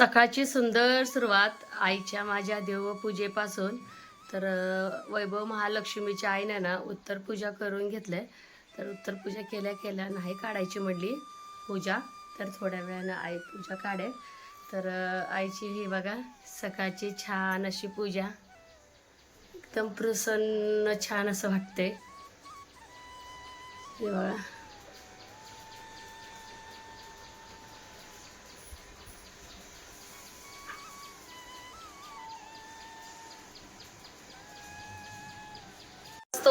सकाळची सुंदर सुरुवात आईच्या माझ्या देवपूजेपासून. तर वैभव महालक्ष्मीच्या आईने ना उत्तर पूजा करून घेतलंय. तर उत्तर पूजा केल्या केल्या नाही काढायची म्हटली पूजा. तर थोड्या वेळानं आई पूजा काढेल. तर आईची ही बघा सकाळची छान अशी पूजा. एकदम प्रसन्न छान असं वाटते बघा.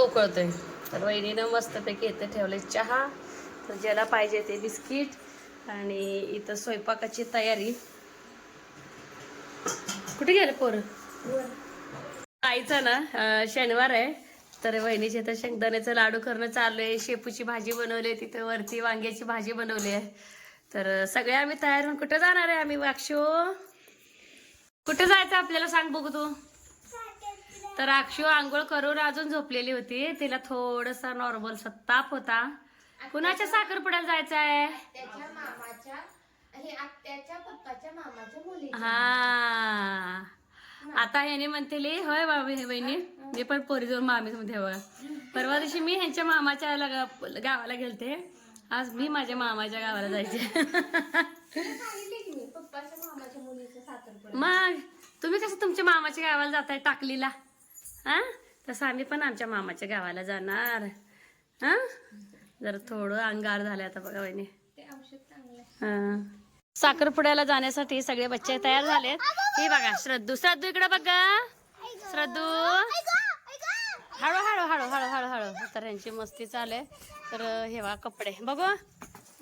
उकळतोय. तर वहिनीनं मस्तपैकी इथं ठेवले चहा. तर ज्याला पाहिजे ते बिस्किट आणि इथं स्वयंपाकाची तयारी. कुठे गेले पोरं? आईचा ना शनिवार आहे. तर वहिनीचे तर शेंगदाण्याचं लाडू करणं चालू आहे. शेपूची भाजी बनवली आहे. तिथं वरती वांग्याची भाजी बनवली आहे. तर सगळे आम्ही तयार होऊन कुठं जाणार आहे आम्ही वाक्षो? कुठं जायचं आपल्याला सांग बघू तू. तर अक्षू आंघोळ करून अजून झोपलेली होती. तिला थोडसा नॉर्मल ताप होता. कुणाच्या साखरपुड्याला जायचं आहे हे हा. आता ह्याने म्हणतेली होय बाबी हे बहिणी मी पण पोरी जाऊन मामी मध्ये परवा दिवशी मी ह्यांच्या मामाच्या गावाला गेलते. आज मी माझ्या मामाच्या गावाला जायचे. मग तुम्ही कसं तुमच्या मामाच्या गावाला जाताय टाकलीला? हा? तसं आम्ही पण आमच्या मामाच्या गावाला जाणार. हा? जरा थोडं अंगार झालं आता बघा. हा. साखरपुड्याला जाण्यासाठी सगळे बच्चे तयार झालेत. हे बघा श्रद्धू श्रद्धू इकडे बघा श्रद्धू हळू हळू हळू हळू हळू हळू. तर यांची मस्ती चालू आहे. तर हे बघा कपडे. बघू.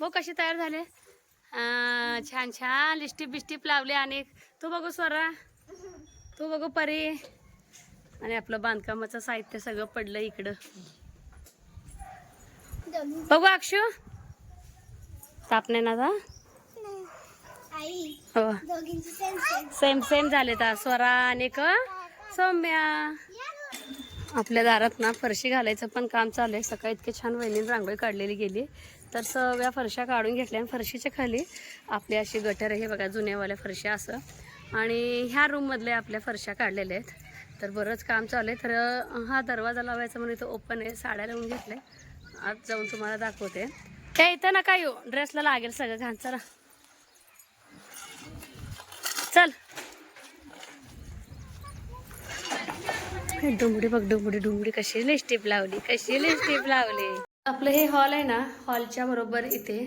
बघू कशी तयार झाले. छान छान. लिस्टिप बिस्टिप लावले आणि तू बघू स्वरा. तू बघू परी. आणि आपलं बांधकामाचं साहित्य सगळं पडलं इकडं. बघू अक्ष. ताप नाही ना आता? हो. सेम सेम झाले तर स्वरा आणि क सौम्या. आपल्या दारात ना फरशी घालायचं पण काम चालू आहे. सकाळी इतके छान वहिनीने रांगोळी काढलेली गेली. तर सगळ्या फरशा काढून घेतल्या आणि फरशीच्या खाली आपली अशी गटर हे बघा जुन्यावाल्या फरशा असं. आणि ह्या रूममधल्या आपल्या फरशा काढलेल्या आहेत. तर बरंच काम चालू आहे. तर हा दरवाजा लावायचा म्हणून इथं ओपन आहे. साड्या लावून घेतल्या. आज जाऊन तुम्हाला दाखवते. त्या इथं काय येऊ. ड्रेसला लागेल सगळं घाण. चला. चल. डुंबडी बघ डुंबडी डुंबडी कशी लिस्टिप लावली कशी लिस्टिप लावली. आपलं हे हॉल आहे ना हॉलच्या बरोबर इथे.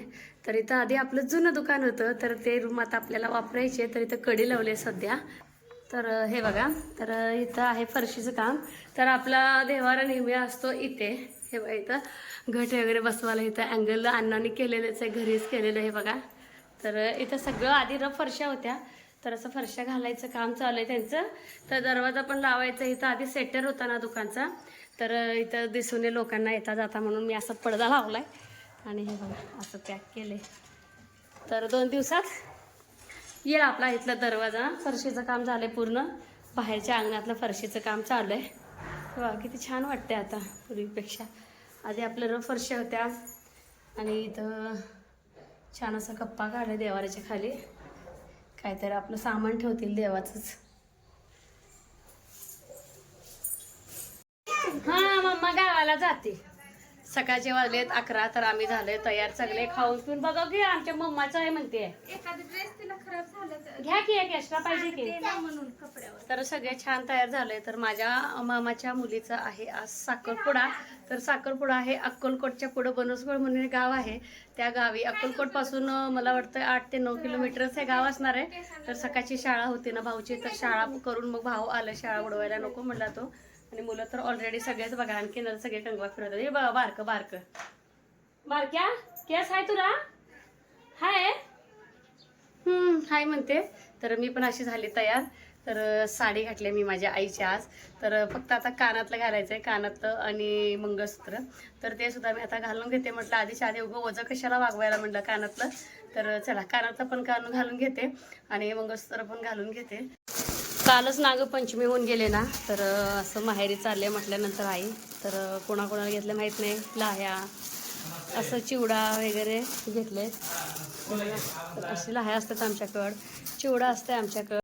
तर इथं आधी आपलं जुनं दुकान होतं. तर ते रूम आता आपल्याला वापरायचे तर इथं कडी लावले सध्या. तर हे बघा. तर इथं आहे फरशीचं काम. तर आपला देवारा नेहमी असतो इथे. हे बघा इथं. घट वगैरे बसवायला इथं अँगल अण्णांनी केलेलंच आहे घरीच केलेलं हे बघा. तर इथं सगळं आधी र फरशा होत्या. तर असं फरशा घालायचं काम चालू आहे त्यांचं. तर दरवाजा पण लावायचा. इथं आधी सेटर होता ना दुकानचा. तर इथं दिसून ये लोकांना येता जाता म्हणून मी असा पडदा लावलाय. आणि हे बघा असं पॅक केले तर दोन दिवसात येईल आपला इथला दरवाजा. फरशीचं काम झालंय पूर्ण. बाहेरच्या अंगणातलं फरशीचं काम चालू आहे. वा किती छान वाटते आता पूर्वीपेक्षा. आधी आपल्या रफ फरशा होत्या. आणि इथं छान असा कप्पा काढला देवाराच्या खाली. काहीतरी आपलं सामान ठेवतील देवाचंच. हा मम्मा गावाला जाते. सकाळचे वाजलेत अकरा तर आम्ही झाले तयार सगळे खाऊन पिऊन. बघा की आमच्या मम्माचं आहे म्हणते. घ्या की एक एक्स्ट्रा पाहिजे की. तर सगळे छान तयार झाले. तर माझ्या मामाच्या मुलीचा आहे आज साखरपुडा. तर साखरपुडा आहे अक्कलकोटच्या पुढं बनसगड म्हणून गाव आहे. त्या गावी अक्कलकोटपासून मला वाटतं आठ ते नऊ किलोमीटरच हे गाव असणार आहे. तर सकाळची शाळा होती ना भाऊची तर शाळा करून मग भाऊ आला शाळा उडवायला नको म्हणला तो. आणि मुलं तर ऑलरेडी सगळेच बघा आणखी नंतर सगळे कंगवा फिरवतात. हे बघा बारकं बारकं. बारक्या केस आहे तुला? हाय. हाय म्हणते. तर मी पण अशी झाली तयार. तर साडी घातली मी माझ्या आईच्या आज. तर फक्त आता कानातलं घालायचं आहे कानातलं आणि मंगळसूत्र. तर ते सुद्धा मी आता घालून घेते. म्हटलं आधीच्या आधी उगं वजं कशाला वागवायला म्हटलं कानातलं? तर चला कानातलं पण कान घालून घेते आणि मंगळसूत्र पण घालून घेते. कालच नागपंचमी होऊन गेले ना तर असं माहेरी चालले म्हटल्यानंतर आई तर कोणाकोणाला घेतलं माहीत नाही. लाह्या असं चिवडा वगैरे घेतले. अशी लाह्या असतात आमच्याकडं. चिवडा असते आमच्याकडं.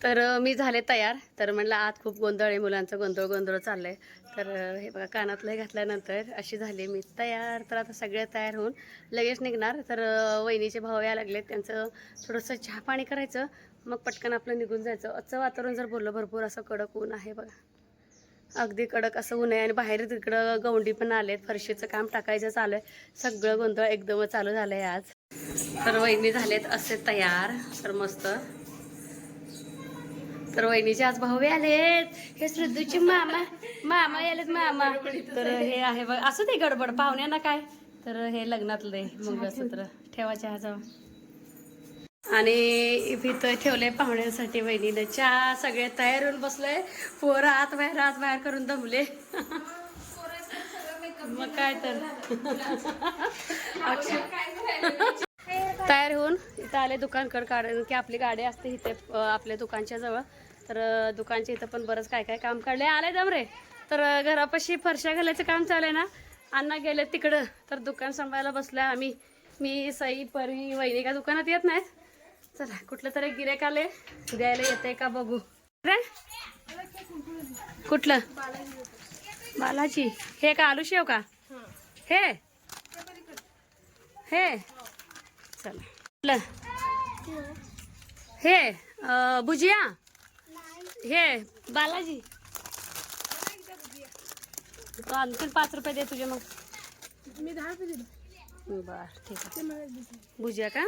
तर मी झाले तयार. तर म्हणलं आत खूप गोंधळ आहे मुलांचा गोंधळ गोंधळ चाललंय. तर हे बघा कानातलं घातल्यानंतर अशी झाली मी तयार. तर आता सगळे तयार होऊन लगेच निघणार. तर वहिनीचे भाव या लागले त्यांचं थोडंसं चहा पाणी करायचं. मग पटकन आपलं निघून जायचं. आजचं वातावरण जर बोललं भरपूर असं कडक ऊन आहे बघा. अगदी कडक असं ऊन आहे. आणि बाहेर तिकडं गवंडी पण आलेत. फरशीचं काम टाकायचं चालू आहे. सगळं गोंधळ एकदमच चालू झालं आहे आज. तर वहिनी झालेत असे तयार. तर मस्त. तर वहिनीचे आज भाऊ आलेत. हे श्रद्धूचे मामा मामा आलेत मामा. तर हे आहे बघ असं ते गडबड पाहुण्यांना काय? तर हे लग्नातलं मंगळसूत्र. ठेवायचे हा जाऊ आणि इथं ठेवलंय पाहुण्यांसाठी वहिनीनं चहा. सगळे तयार होऊन बसलंय पोरं आत बाहेर आत बाहेर करून दमले. मग काय तर. तयार होऊन इथं आले दुकानकडे कारण की आपली गाडी असते इथे आपल्या दुकानच्या जवळ. तर दुकानच्या इथं पण बरंच काय काय काम काढले. आले दम रे तर घरापाशी फरशा घालायचं काम चालू आहे ना. अण्णा गेले तिकडं. तर दुकान सांभाळायला बसलोय आम्ही. मी सई परी वहिनी का दुकानात येत नाहीत. चला कुठलं तरी गिरेक आले. द्यायला येते का बघू. रे कुठलं? बालाजी. हे का आलू शेव का? हे? हे? चला. कुठलं? हे भुजिया? हे बालाजी. तो आणखीन पाच रुपये दे तुझे मग. मी दहा रुपये बर ठीक आहे. ते भुजिया का?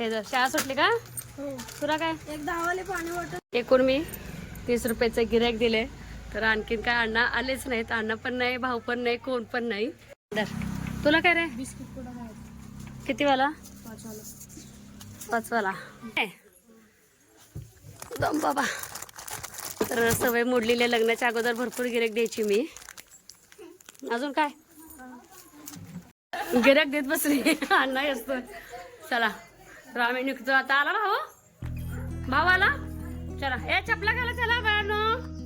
हे जर शाळा सुटली का? हो. तुला काय? एक दहावाले पाणी बॉटल एकूण मी तीस रुपयाचे गिऱ्हाईक दिले. तर आणखीन काय अण्णा आलेच नाहीत. अण्णा पण नाही भाऊ पण नाही कोण पण नाही. दर तुला काय रे? बिस्किट किती वाला पाच वाला पाचवाला. दम बाबा. तर सवय मोडलेल्या लग्नाच्या अगोदर भरपूर गिरेक द्यायची मी. अजून काय? गिरेक देत बसली. अण्णा असतो चला. आम्ही निघतो. आता आला भाऊ? भाऊ आला? चला. ए चपला घाला चला बाळांनो.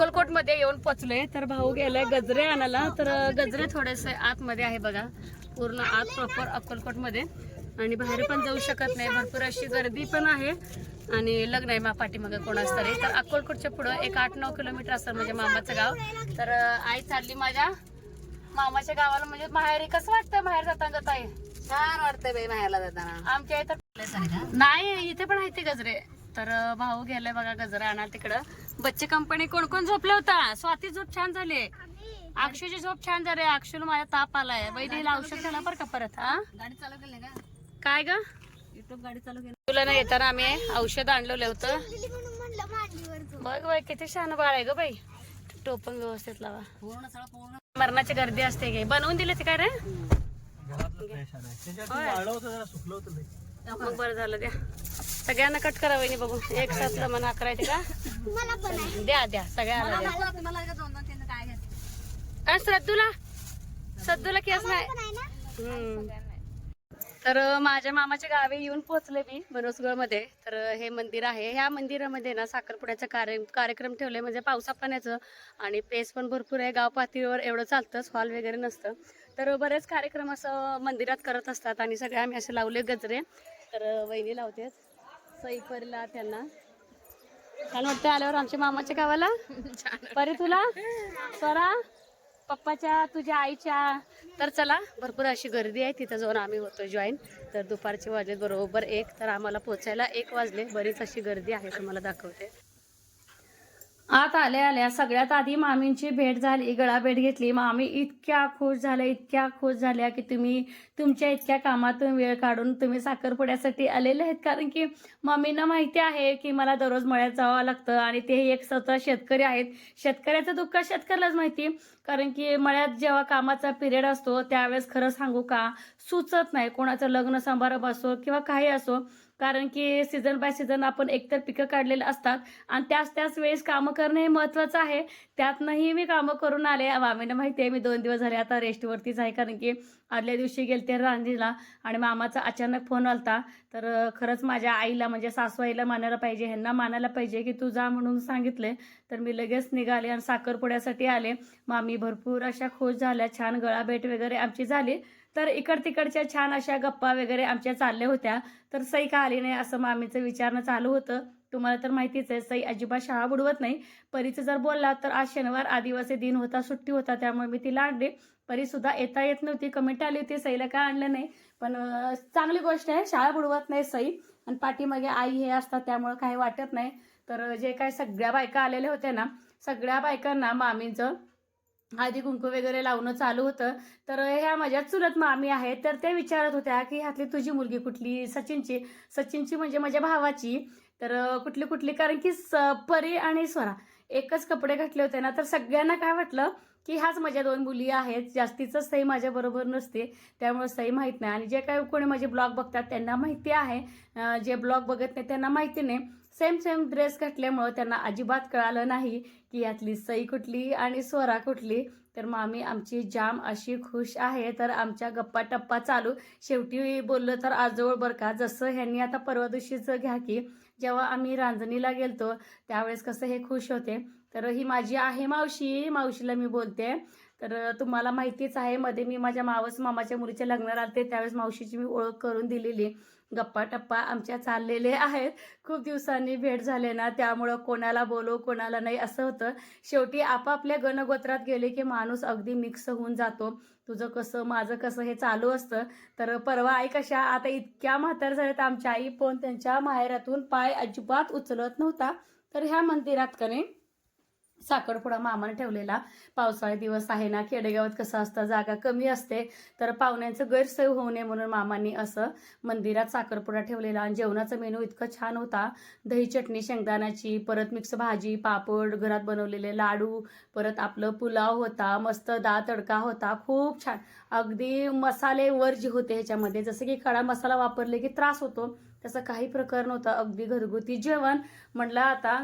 अक्कलकोटमध्ये येऊन पोचलोय. तर भाऊ गेलाय गजरे आणायला. तर गजरे थोडेसे आतमध्ये आहे बघा. पूर्ण आत प्रॉपर अक्कलकोटमध्ये आणि बाहेर पण जाऊ शकत नाही. भरपूर अशी गर्दी पण आहे. आणि लग्न आहे मा पाठीमागे कोणाच तरी. तर अक्कलकोटच्या पुढं एक आठ नऊ किलोमीटर असतं म्हणजे मामाचं गाव. तर आई चालली माझ्या. मामाच्या गावाला म्हणजे माहेरी कसं वाटतं बाहेर जाताना ताई? छान वाटतंय बाई माहेरला जाताना. आमच्या इथं नाही इथे पण आहे ते गजरे. तर भाऊ गेलाय बघा गजरा आणा तिकडं. बच्चे कंपनी कोण कोण झोपले होता? स्वाती झोप छान झाली. अक्षूची झोप छान झाली. अक्षूला माझा ताप आलाय. वैदीला औषध झाला बरं का परत हा? गाडी चालू केली का काय ग? युट्यूब गाडी चालू केली. तुला ना येताना आम्ही औषध आणलेलं होतं. बघ बाई किती छान बाळ आहे ग बाई. टोपण व्यवस्थित लावा. पूर्ण सगळं पूर्ण. मरणाची गर्दी असते गे बनवून दिले ते काय रे. मग बरं झालं द्या. सगळ्यांना कट करा वहिनी बघू. एक साथ लमन अकरा येते का? द्या द्या आणि श्रद्धूला? श्रद्धूला केस नाही. तर माझ्या मामाच्या गावी येऊन पोहोचले मी बनसगडमध्ये तर हे मंदिर आहे. ह्या मंदिरामध्ये ना साखरपुड्याचा कार्य कार्यक्रम ठेवले म्हणजे पावसा पाण्याचं आणि पेस पण भरपूर आहे. गाव पातळीवर एवढं चालतंच हॉल वगैरे नसतं. तर बरेच कार्यक्रम असं मंदिरात करत असतात आणि सगळे आम्ही असे लावले गजरे. तर वहिनी लावतेच सईपरीला त्यांना. छान वाटतं आल्यावर आमच्या मामाच्या गावाला. परी तुला? स्वरा पप्पाच्या तुझ्या आईच्या? तर चला भरपूर अशी गर्दी आहे तिथं जाऊन आम्ही होतो जॉईन तर दुपारचे वाजले बरोबर एक तर आम्हाला पोचायला एक वाजले. बरीच अशी गर्दी आहे तुम्हाला दाखवते. आत आल्या आल्या सगळ्यात आधी मामींची भेट झाली गळा भेट घेतली. मामी इतक्या खुश झाल्या इतक्या खुश झाल्या की तुम्ही तुमच्या इतक्या कामातून वेळ काढून तुम्ही साखरपुड्यासाठी आलेले आहेत. कारण की मामींना माहिती आहे की मला दररोज मळ्यात जावं लागतं आणि ते एक स्वतः शेतकरी आहेत. शेतकऱ्याचं दुःख शेतकऱ्यालाच माहिती. कारण की मळ्यात जेव्हा कामाचा पिरियड असतो त्यावेळेस खरं सांगू का? सुचत नाही कोणाचं लग्न समारंभ असो किंवा काही असो. कारण की सीझन बाय सीझन आपण एकतर पिकं काढलेले असतात आणि त्याच त्याच वेळेस कामं करणं हे महत्त्वाचं आहे. त्यातनंही मी कामं करून आले. मामीनं माहिती आहे मी दोन दिवस झाले आता रेस्टवरतीच आहे कारण की आदल्या दिवशी गेलते रांधीला आणि मामाचा अचानक फोन आलता. तर खरंच माझ्या आईला म्हणजे सासू आईला मानायला पाहिजे ह्यांना मानायला पाहिजे की तू जा म्हणून सांगितले तर मी लगेच निघाले आणि साखरपुड्यासाठी आले. मामी भरपूर अशा खुश झाल्या. छान गळाभेट वगैरे आमची झाली. तर इकड तिकडच्या छान अशा गप्पा वगैरे आमच्या चालल्या होत्या. तर सई का आली नाही असं मामीचं विचारणं चालू होतं. तुम्हाला तर माहितीच आहे सई अजिबात शाळा बुडवत नाही. परीचं जर बोलला तर आज शनिवार आदिवासी दिन होता सुट्टी होता त्यामुळे मी तिला आणले. परी सुद्धा येता येत नव्हती कमेंट आली होती सईला काय आणलं नाही. पण चांगली गोष्ट आहे शाळा बुडवत नाही सई. आणि पाठीमागे आई हे असतात त्यामुळं काही वाटत नाही. तर जे काय सगळ्या बायका आलेल्या होत्या ना सगळ्या बायकांना मामीचं हळदी कुंकू वगैरे लावणं चालू होतं. तर ह्या माझ्या चुलत मामी आहेत तर त्या विचारत होत्या की ह्यातली तुझी मुलगी कुठली? सचिनची. सचिनची म्हणजे माझ्या भावाची. तर कुठली कुठली? कारण की स- परी आणि स्वरा. एकच कपडे घातले होते ना तर सगळ्यांना काय वाटलं? की ह्याच माझ्या दोन मुली आहेत जास्तीचं सई माझ्याबरोबर नसते त्यामुळे सई माहीत नाही. आणि जे काही कोणी माझे ब्लॉग बघतात त्यांना माहिती आहे. जे ब्लॉग बघत नाही त्यांना माहिती नाही. सेम सेम ड्रेस घातल्यामुळं त्यांना अजिबात कळालं नाही की यातली सई कुठली आणि स्वरा कुठली. तर मग आम्ही आमची जाम अशी खुश आहे. तर आमच्या गप्पा टप्पा चालू. शेवटी बोललं तर आजोळ बरं का? जसं ह्यांनी आता परवा दिवशीचं घ्या की जेव्हा आम्ही रांजणीला गेलतो त्यावेळेस कसं हे खुश होते. तर ही माझी आहे मावशी. मावशीला मी बोलते. तर तुम्हाला माहितीच आहे मध्ये मी माझ्या मावस मामाच्या मुलीच्या लग्नाला आलते. त्यावेळेस मावशीची मी ओळख करून दिलेली. गप्पा टप्पा आमच्या चाललेले आहेत. खूप दिवसांनी भेट झाले ना त्यामुळं कोणाला बोलो कोणाला नाही असं होतं. शेवटी आपापल्या गणगोत्रात गेले की माणूस अगदी मिक्स होऊन जातो. तुझं कसं माझं कसं हे चालू असतं. तर परवा आई कशा आता इतक्या म्हातार झाल्यात आमच्या आई. पण त्यांच्या माहेरातून पाय अजिबात उचलत नव्हता. तर ह्या मंदिरात कने साखरपुडा मामाने ठेवलेला. पावसाळी दिवस आहे ना खेडेगावात कसं असतं जागा कमी असते तर पाहुण्यांचं गैरसोय होऊ नये म्हणून मामांनी असं मंदिरात साखरपुडा ठेवलेला आणि जेवणाचा मेनू इतकं छान होता. दही चटणी शेंगदाण्याची परत मिक्स भाजी पापड घरात बनवलेले लाडू परत आपलं पुलाव होता मस्त दा तडका होता खूप छान. अगदी मसाले वर जे होते ह्याच्यामध्ये जसं की खडा मसाला वापरले की त्रास होतो त्याचं काही प्रकार नव्हता अगदी घरगुती जेवण. म्हटलं आता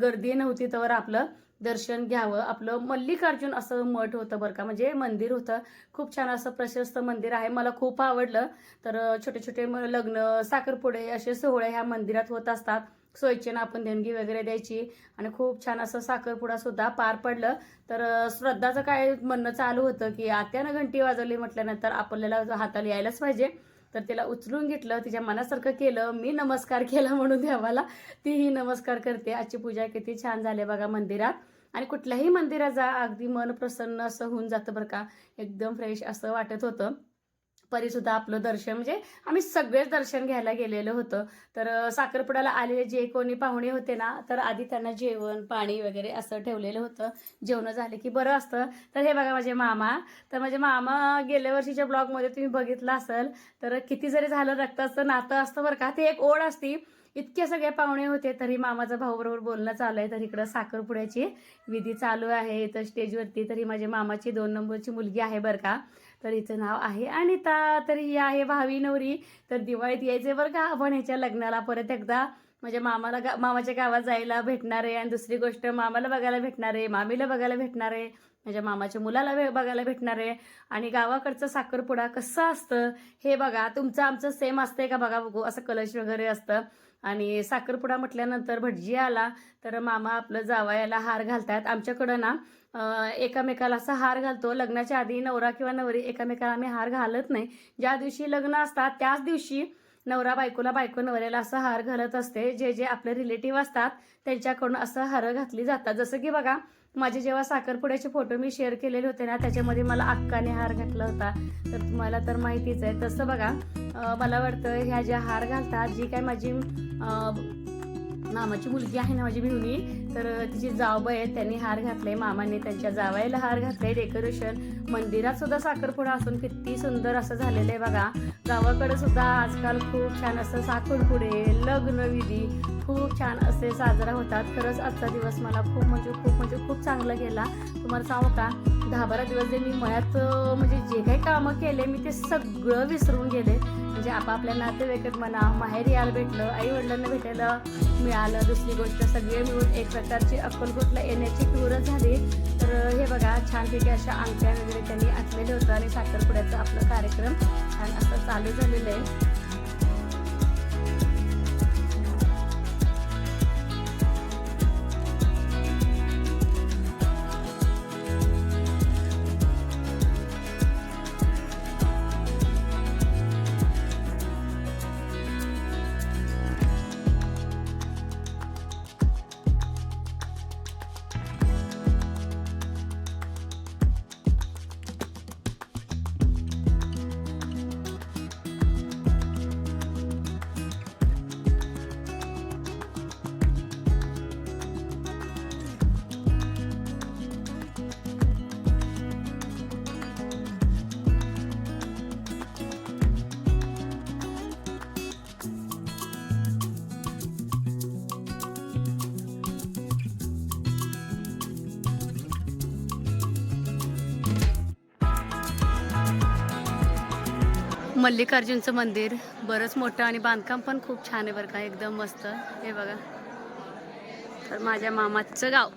गर्दी नव्हती तर आपलं दर्शन घ्यावं. आपलं मल्लिकार्जुन असं मठ होतं बरं का. म्हणजे मंदिर होतं. खूप छान असं प्रशस्त मंदिर आहे. मला खूप आवडलं. तर छोटे छोटे म- लग्न साखरपुडे असे सोहळे ह्या मंदिरात होत असतात. सोयीचेनं आपण देणगी वगैरे द्यायची. आणि खूप छान असं साखरपुडा सुद्धा पार पडलं. तर श्रद्धाचं काय म्हणणं चालू होतं की आत्यानं घंटी वाजवली म्हटल्यानंतर आपल्याला हाताला यायलाच पाहिजे. तर तिला उचलून घेतलं. तिच्या मनासारखं केलं. मी नमस्कार केला म्हणून देवाला. तीही नमस्कार करते. आजची पूजा किती छान झाली बघा मंदिरात. आणि कुठल्याही मंदिरात जा अगदी मन प्रसन्न असं होऊन जातं बरं का. एकदम फ्रेश असं वाटत होतं. परीसुद्धा आपलं दर्शन म्हणजे आम्ही सगळेच दर्शन घ्यायला गेलेलो होतं. तर साखरपुड्याला आलेले जे कोणी पाहुणे होते ना तर आधी त्यांना जेवण पाणी वगैरे असं ठेवलेलं होतं. जेवणं झाले की बरं असतं. तर हे बघा माझे मामा. तर माझे मामा गेल्या वर्षीच्या ब्लॉगमध्ये तुम्ही बघितलं असेल तर किती जरी झालं रक्ताचं नातं असतं बरं का ते एक ओढ असती. इतके सगळे पाहुणे होते तरी मामाचा भाऊबरोबर बोलणं चालू आहे. तर इकडं साखरपुड्याची विधी चालू आहे. इथं स्टेजवरती तरी माझ्या मामाची दोन नंबरची मुलगी आहे बरं का. तर हिचं नाव आहे अनिता. तर ही आहे भावी नवरी. तर दिवाळीत यायचे बरं का आपण ह्याच्या लग्नाला. परत एकदा म्हणजे मामाला गा मामाच्या गावात जायला भेटणार आहे. आणि दुसरी गोष्ट मामाला बघायला भेटणार आहे मामीला बघायला भेटणार आहे माझ्या मामाच्या मुलाला भे बघायला भेटणार आहे. आणि गावाकडचं साखरपुडा कसं असतं हे बघा. तुमचं आमचं सेम असतंय का बघा बघू. असं कलश वगैरे असतं. आणि साखरपुडा म्हटल्यानंतर भटजी आला तर मामा आपलं जावायाला हार घालतात आमच्याकडं ना एकामेकाला असा हार घालतो. लग्नाच्या आधी नवरा किंवा नवरी एकामेकाला आम्ही हार घालत नाही. ज्या दिवशी लग्न असतात त्याच दिवशी नवरा बायकोला बायको नवऱ्याला असं हार घालत असते. जे जे आपले रिलेटिव्ह असतात त्यांच्याकडून असं हार घातली जातात. जसं की बघा माझे जेव्हा साखरपुड्याचे फोटो मी शेअर केलेले होते ना त्याच्यामध्ये मला अक्काने हार घातला होता. तर तुम्हाला तर माहितीच आहे. तसं बघा मला वाटतं ह्या ज्या हार घालतात जी काय माझी नामाची मामाची मुलगी आहे ना माझी भिवणी तर तिची जावबाई आहे त्यांनी हार घातले मामाने त्यांच्या जावायला हार घातले डेकोरेशन मंदिरात सुद्धा साखरपुडा असून किती सुंदर असं झालेलं आहे बघा. गावाकडे सुद्धा आजकाल खूप छान असं साखरपुडे लग्नविधी खूप छान असे साजरा होतात. खरंच आजचा दिवस मला खूप म्हणजे खूप म्हणजे खूप चांगला गेला. तुम्हाला सांगू का? दहा बारा दिवस जे मी मळ्यात म्हणजे जे काही कामं केले मी ते सगळं विसरून गेले. म्हणजे आपापल्या नातेवाईकात म्हणा माहेर यायला भेटलं आई वडिलांना भेटायला मिळालं दुसरी गोष्ट सगळे मिळून एक प्रकारची अक्कलकोटला येण्याची टूरच झाली. तर हे बघा छानपैकी अशा अंगठ्या वगैरे त्यांनी आखलेले होतं आणि साखरपुड्याचा आपला कार्यक्रम छान असं चालू झालेलं आहे. मल्लिकार्जुनचं मंदिर. बरंच मोठं आणि बांधकाम पण खूप छान आहे बरं का. एकदम मस्त. हे बघा. तर माझ्या मामाचं गाव.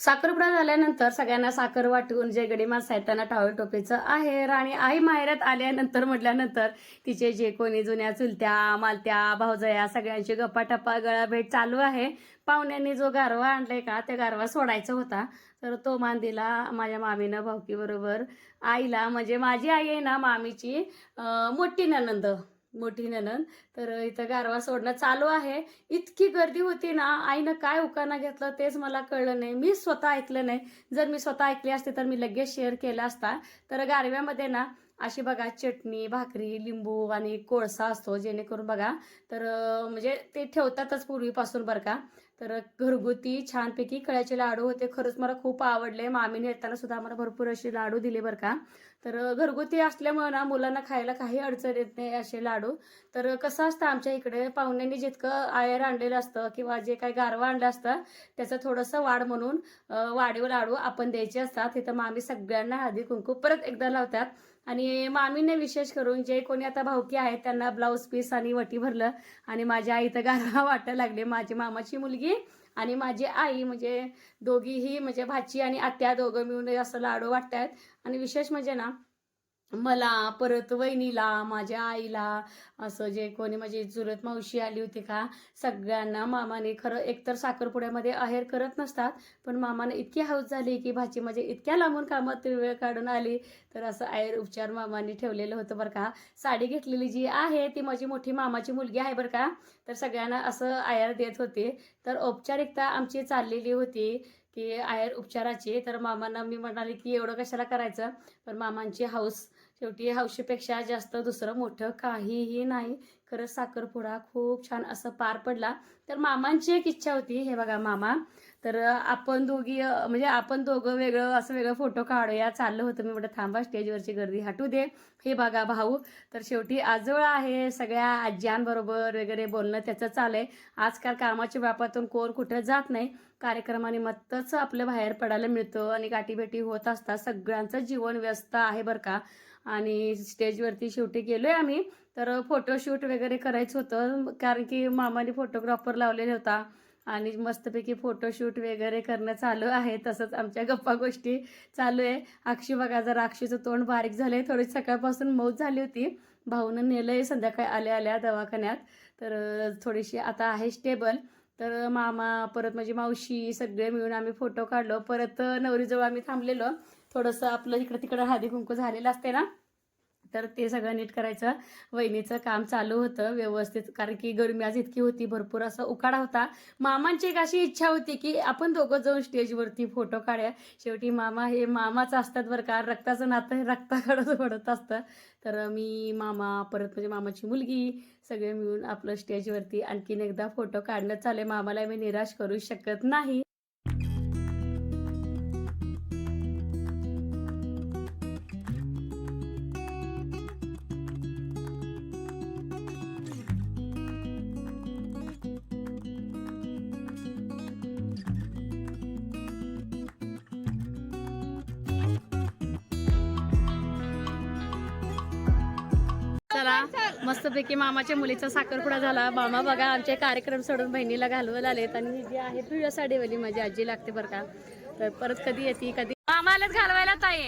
साखरपुडा झाल्यानंतर सगळ्यांना साखर वाटून जे गडी माणसं आहेत त्यांना टावेल टोपीचं आहेर आणि आई माहेरात आल्यानंतर म्हटल्यानंतर तिचे जे कोणी जुन्या चुलत्या मालत्या भाऊजया सगळ्यांची गप्पाटप्पा गळाभेट चालू आहे. पाहुण्यांनी जो गारवा आणलाय का त्या गारवा सोडायचा होता. तर तो मान दिला माझ्या मामीनं भावकीबरोबर आईला म्हणजे माझी आई आहे ना मामीची मोठी ननंद मोठी ननन तर इथं गारवा सोडणं चालू आहे. इतकी गर्दी होती ना आईनं काय उकाना घेतलं तेच मला कळलं नाही. मी स्वतः ऐकलं नाही. जर मी स्वतः ऐकली असते तर मी लगेच शेअर केला असता. तर गारव्यामध्ये ना अशी बघा चटणी भाकरी लिंबू आणि कोळसा असतो जेणेकरून बघा तर म्हणजे ते ठेवतातच पूर्वीपासून बरं का. तर घरगुती छानपैकी कळ्याचे लाडू होते. खरंच मला खूप आवडले. मामीने येताना सुद्धा आम्हाला भरपूर असे लाडू दिले बरं का. तर घरगुती असल्यामुळे ना मुलांना खायला काही अडचण येत नाही असे लाडू. तर कसं असतं आमच्या इकडे पाहुण्यांनी जितकं आयर आणलेलं असतं किंवा जे काही गारवा आणलं असतं त्याचं थोडंसं वाढ म्हणून वाढीव लाडू आपण द्यायचे असतात. तिथं मामी सगळ्यांना हळदी कुंकू परत एकदा लावतात. आणि मामीने विशेष करून जे कोणी आता भावकी आहेत त्यांना ब्लाऊज पीस आणि वटी भरलं आणि माझ्या आई तर गारवा वाटायला लागले. माझी मामाची मुलगी आणि माझी आई म्हणजे दोघीही म्हणजे भाची आणि आत्या दोघं मिळून असं लाडू वाटतायत आणि विशेष म्हणजे ना मला परत वहिनीला माझ्या आईला असं जे कोणी माझी चुलत मावशी आली होती का सगळ्यांना मामाने खरं एकतर साखरपुड्यामध्ये आहेर करत नसतात पण मामाने इतकी हौस झाली की भाची म्हणजे इतक्या लांबून कामात वेळ काढून आली. तर असं आहेर उपचार मामाने ठेवलेलं होतं बरं का. साडी घेतलेली जी आहे ती माझी मोठी मामाची मुलगी आहे बरं का. तर सगळ्यांना असं आयर देत होते. तर औपचारिकता आमची चाललेली होती की आयर उपचाराची. तर मामांना मी म्हणाले की एवढं कशाला करायचं? पण मामांची हौस शेवटी हौशीपेक्षा जास्त दुसरं मोठं काहीही नाही. खरंच साखरपुडा खूप छान असं पार पडला. तर मामांची एक इच्छा होती हे बघा मामा. तर आपण दोघी म्हणजे आपण दोघं वेगळं असं वेगळं फोटो काढूया. चाललं होतं मी म्हटलं थांबा स्टेजवरची गर्दी हटू दे. हे बघा भाऊ. तर शेवटी आजोळ आहे सगळ्या आज्यांबरोबर वगैरे बोलणं त्याचं चाललंय. आजकाल कामाच्या व्यापातून कोण कुठं जात नाही. कार्यक्रमानिमित्तच आपलं बाहेर पडायला मिळतं आणि गाठीभेटी होत असतात. सगळ्यांचं जीवन व्यस्त आहे बरं का. आणि स्टेजवरती शेवटी गेलोय आम्ही. तर फोटोशूट वगैरे करायचं होतं कारण की मामाने फोटोग्राफर लावलेला होता. आणि मस्तपैकी फोटोशूट वगैरे करणं चालू आहे तसंच आमच्या गप्पा गोष्टी चालू आहे. अक्षी बघा जरा अक्षीचं तोंड बारीक झालंय थोडी सकाळपासून मौत झाली होती. भाऊनं नेलंय संध्याकाळी आल्या आल्या दवाखान्यात. तर थोडीशी आता आहे स्टेबल तर मामा परत माझी मावशी सगळे मिळून आम्ही फोटो काढलो. परत नवरीजवळ आम्ही थांबलेलो. थोडंसं आपलं इकडं तिकडं हळदी कुंकू झालेलं असते ना तर ते सगळं नीट करायचं. वहिनीचं काम चालू होतं व्यवस्थित कारण की गरमी आज इतकी होती भरपूर असा उकाडा होता. मामांची एक अशी इच्छा होती की आपण दोघं जाऊन स्टेजवरती फोटो काढ्या. शेवटी मामा हे मामाच असतात बरं का रक्ताचं नातं हे रक्ताकडं पडत असतं. तर मी मामा परत म्हणजे मामाची मुलगी सगळे मिळून आपलं स्टेजवरती आणखीन एकदा फोटो काढणं चालेल मामाला मी निराश करू शकत नाही. चला. मस्तपैकी मामाच्या मुलीचा साखरपुडा झाला. मामा बघा आमचे कार्यक्रम सोडून बहिणीला घालवायला आलेत आणि ही जी आहे पिवळ्या साडीवाली माझी आजी लागते बरं का. तर परत कधी येते कधी मामालाच घालवायला ताई.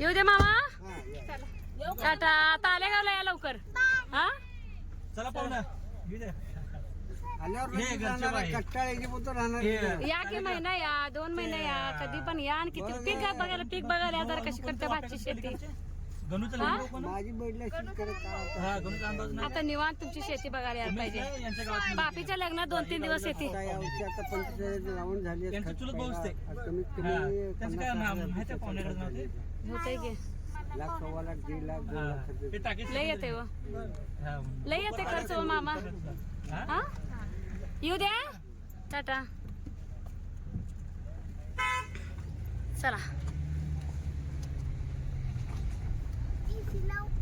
येऊ दे मामा. टाटा. आता आले गावला या लवकर. हा. या की महिना या? दोन महिने या. कधी पण या आणि किती पीक बघायला पीक बघायला जरा कशी करते भातची शेती. गणूचं हा? कोण? माझी शेतकरी हा गणूचा आता निवांत तुमची शेती बघायला यायला पाहिजे काय यांच्या गावात बापीच्या लग्नात दोन तीन दिवस येते काय यावर्षी आता पंचेचाळीस लावून झाली आहेत. त्यांचं खत चुलत भाऊच ते. प्यायला. कमीत. कमी त्यांचं काय पन्नास नाव हजार माहिती आहे पाहुण्याकडे नाव ते? होतंय की लाख सव्वा लाख दीड लाख दोन हा. लाख खर्च ते टाकीत लय येते व हा. लय येते खर्च हो मामा हा? हा येऊ द्या टाटा चला silaw.